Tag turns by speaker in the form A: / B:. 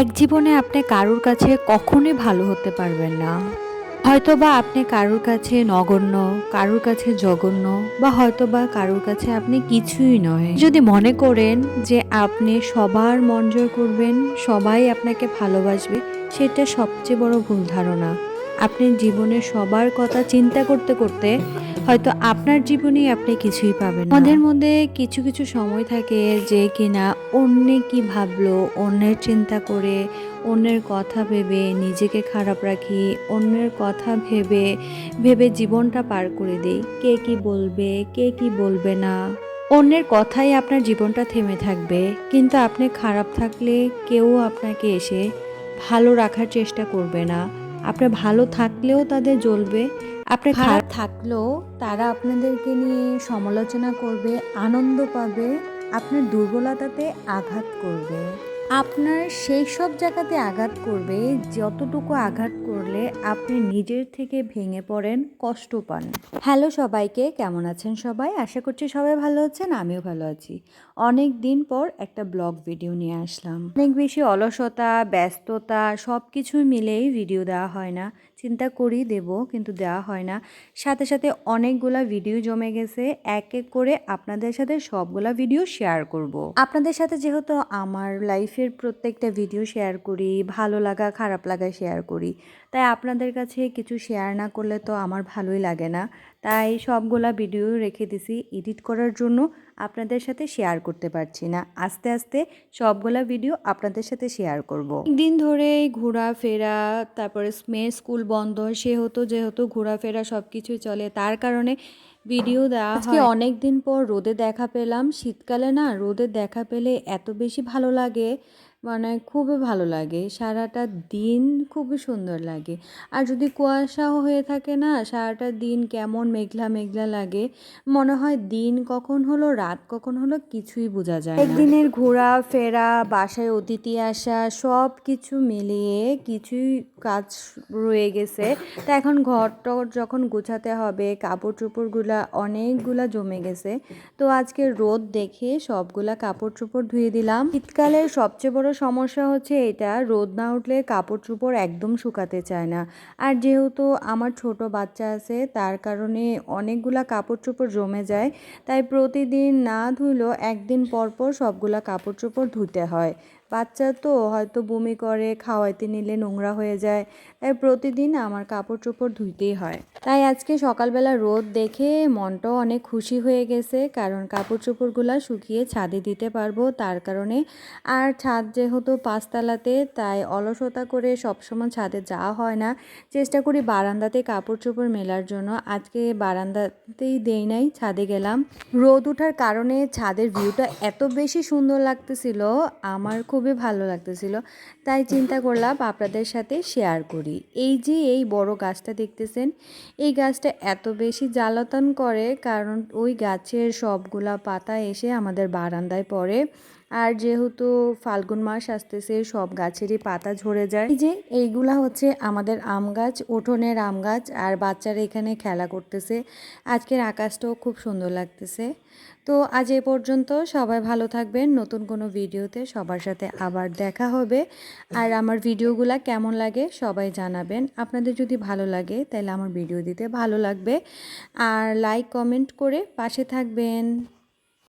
A: এক জীবনে আপনি কারোর কাছে কখনোই ভালো হতে পারবেন না। হয়তোবা আপনি কারোর কাছে নগণ্য, কারোর কাছে জঘন্য, বা হয়তোবা কারোর কাছে আপনি কিছুই নয়। যদি মনে করেন যে আপনি সবার মন জয় করবেন, সবাই আপনাকে ভালোবাসবে, সেটা সবচেয়ে বড় ভুল ধারণা। আপনি জীবনে সবার কথা চিন্তা করতে করতে হয়তো আপনার জীবনেই আপনি কিছুই পাবেন। আমাদের মধ্যে কিছু কিছু সময় থাকে যে কিনা অন্যে কি ভাবলো, অন্যের চিন্তা করে, অন্যের কথা ভেবে, নিজেকে খারাপ রাখি, অন্যের কথা ভেবে ভেবে জীবনটা পার করে দেই। কে কি বলবে, কে কি বলবে না। অন্যের কথাই আপনার জীবনটা থেমে থাকবে, কিন্তু আপনি খারাপ থাকলে কেউ আপনাকে এসে ভালো রাখার চেষ্টা করবে না। আপনি ভালো থাকলেও তাদের জ্বলবে আপনার খারাপ থাকলেও তারা আপনাদেরকে নিয়ে সমালোচনা করবে আনন্দ পাবে আপনার দুর্বলতাতে আঘাত করবে। আপনার সেই সব জায়গাতে আঘাত করবে, যতটুকু আঘাত করলে আপনি নিজের থেকে ভেঙে পড়েন, কষ্ট পান। হ্যালো সবাইকে, কেমন আছেন সবাই? আশা করছি সবাই ভালো আছেন, আমিও ভালো আছি। অনেক দিন পর একটা ব্লগ ভিডিও নিয়ে আসলাম। অনেক বেশি অলসতা, ব্যস্ততা সব কিছু মিলেই ভিডিও দেওয়া হয় না। চিন্তা করি দেব, কিন্তু দেওয়া হয় না। সাথে সাথে অনেকগুলা ভিডিও জমে গেছে, এক এক করে আপনাদের সাথে সবগুলা ভিডিও শেয়ার করব। আপনাদের সাথে যেহেতু আমার লাইফের প্রত্যেকটা ভিডিও শেয়ার করি, ভালো লাগা, খারাপ লাগা শেয়ার করি। তাই আপনাদের কাছে কিছু শেয়ার না করলে তো আমার ভালোই লাগে না। তাই সবগুলা ভিডিও রেখে দিছি এডিট করার জন্য আপনাদের সাথে শেয়ার করতে পারছি না। আস্তে আস্তে সবগুলা ভিডিও আপনাদের সাথে শেয়ার করব। দিন ধরে ঘোরাফেরা তারপরে মেয়ের স্কুল বন্ধ সেহেতু যেহেতু ঘোরাফেরা সব কিছুই চলে তার কারণে ভিডিও দেওয়া আজকে অনেক দিন পর রোদে দেখা পেলাম। শীতকালে না রোদে দেখা পেলে এত বেশি ভালো লাগে। মানে খুবই ভালো লাগে। সারাটা দিন খুবই সুন্দর লাগে। আর যদি কুয়াশাও হয়ে থাকে না, সারাটা দিন কেমন মেঘলা মেঘলা লাগে, মনে হয় দিন কখন হলো, রাত কখন হলো, কিছুই বোঝা যায় একদিনের ঘোরা, ফেরা, বাসায় অতিথি আসা সব কিছু মিলিয়ে কিছুই কাজ রয়ে গেছে। তা এখন ঘরটা যখন গোছাতে হবে কাপড় চোপড়গুলা অনেকগুলা জমে গেছে। তো আজকে রোদ দেখে সবগুলা কাপড় চোপড় ধুয়ে দিলাম। শীতকালের সবচেয়ে বড় সমস্যা হচ্ছে এটা, রোদ না উঠলে কাপড় চোপড় একদম শুকাতে চায় না। আর যেহেতু আমার ছোট বাচ্চা আছে, তার কারণে অনেকগুলা কাপড় চোপড় জমে যায়, তাই প্রতিদিন না ধুইলেও একদিন পরপর পর সবগুলা কাপড় চোপড় ধুতে হয়। বাচ্চা তো হয়তো বমি করে, খাওয়াইতে নিলে নোংরা হয়ে যায়। তাই প্রতিদিন আমার কাপড় চোপড় ধুইতেই হয়। তাই আজকে সকালবেলা রোদ দেখে মনটাও অনেক খুশি হয়ে গেছে, কারণ কাপড় চোপড়গুলো শুকিয়ে ছাদে দিতে পারব তার কারণে। আর ছাদ যেহেতু পাঁচতলাতে, তাই অলসতা করে সবসময় ছাদে যাওয়া হয় না। চেষ্টা করি বারান্দাতে কাপড় চোপড় মেলার জন্য। আজকে বারান্দাতেই দেই নাই, ছাদে গেলাম। রোদ ওঠার কারণে ছাদের ভিউটা এত বেশি সুন্দর লাগতেছিল, আমার খুবই ভালো লাগতেছিল। তাই চিন্তা করলাম আপনাদের সাথে শেয়ার করি। এই যে এই বড় গাছটা দেখতেছেন, এই গাছটা এত বেশি জ্বালাতন করে, কারণ ওই গাছের সবগুলা পাতা এসে আমাদের বারান্দায় পড়ে। আর যেহেতু ফাল্গুন মাস আসতেছে, সব গাছেরই পাতা ঝরে যায়। এই যে, এইগুলা হচ্ছে আমাদের আম গাছ, উঠোনের আম গাছ, আর বাচ্চারা এখানে খেলা করতেছে। আজকের আকাশটাও খুব সুন্দর লাগতেছে। তো আজ এ পর্যন্ত সবাই ভালো থাকবেন। নতুন কোনো ভিডিওতে সবার সাথে আবার দেখা হবে। আর আমার ভিডিওগুলা কেমন লাগে সবাই জানাবেন। আপনাদের যদি ভালো লাগে, তাহলে আমার ভিডিও দিতে ভালো লাগবে। আর লাইক কমেন্ট করে পাশে থাকবেন।